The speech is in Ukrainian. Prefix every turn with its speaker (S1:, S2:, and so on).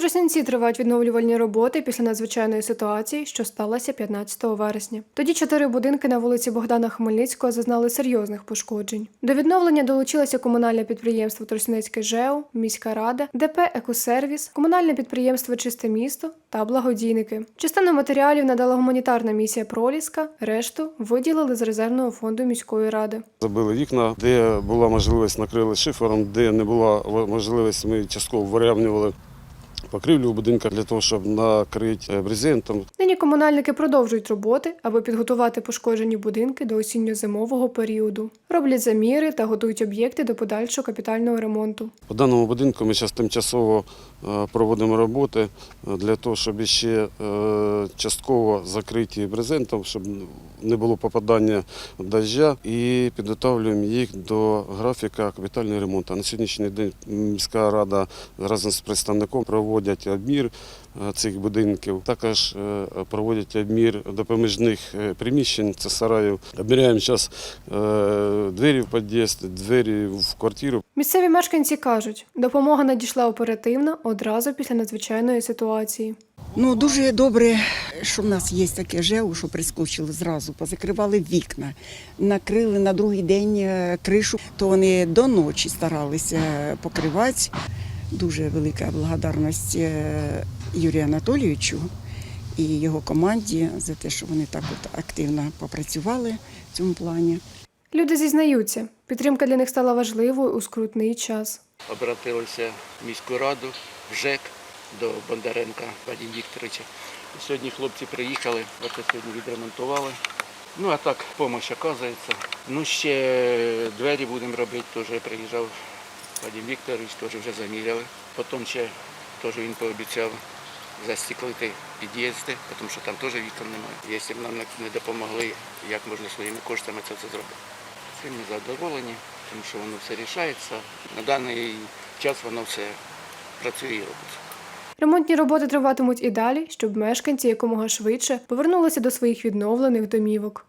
S1: Тростянці тривають відновлювальні роботи після надзвичайної ситуації, що сталася 15 вересня. Тоді чотири будинки на вулиці Богдана Хмельницького зазнали серйозних пошкоджень. До відновлення долучилося комунальне підприємство Тростянецьке ЖЕО, міська рада, ДП Екосервіс, комунальне підприємство Чисте місто та благодійники. Частину матеріалів надала гуманітарна місія Проліска, решту виділили з резервного фонду міської ради.
S2: Забили вікна, де була можливість, накрили шифером, де не була можливість, ми частково вирівнювали покрівлю в будинках для того, щоб накрити е, брезентом.
S1: Нині комунальники продовжують роботи, аби підготувати пошкоджені будинки до осінньо-зимового періоду. Роблять заміри та готують об'єкти до подальшого капітального ремонту.
S2: По даному будинку ми зараз тимчасово е, проводимо роботи е, для того, щоб ще частково закриті брезентом, щоб не було попадання дождя, і підготовлюємо їх до графіка капітального ремонту. На сьогоднішній день міська рада разом з представником проводять обмір е, цих будинків. Також е, проводять обмір допоміжних е, приміщень, це сараїв. Обміряємо зараз двері в під'їзд, двері в квартиру.
S1: Місцеві мешканці кажуть, допомога надійшла оперативно одразу після надзвичайної ситуації.
S3: Ну дуже добре, що в нас є таке ЖЕУ, що прискочили зразу, позакривали вікна, накрили на другий день е, кришу, то вони до ночі старалися покривати. Дуже велика благодарність е, Юрію Анатолійовичу і його команді за те, що вони так от активно попрацювали в цьому плані.
S1: Люди зізнаються, підтримка для них стала важливою у скрутний час.
S4: обратилися в міську раду, в ЖЕК до Бондаренка Вадим Вікторовича. Сьогодні хлопці приїхали, оце сьогодні відремонтували. Ну а так, допомога оказується. Ну ще двері будемо робити, теж приїжджав Вадим Вікторович, теж вже заміряли. Потім ще теж він пообіцяв застіклити під'їзди, тому що там теж вікон немає. Якщо б нам не- допомогли, як можна своїми коштами це все зробити. Цим ми задоволені, тому що воно все рішається. На даний час воно все працює і робиться.
S1: Ремонтні роботи триватимуть і далі, щоб мешканці якомога швидше повернулися до своїх відновлених домівок.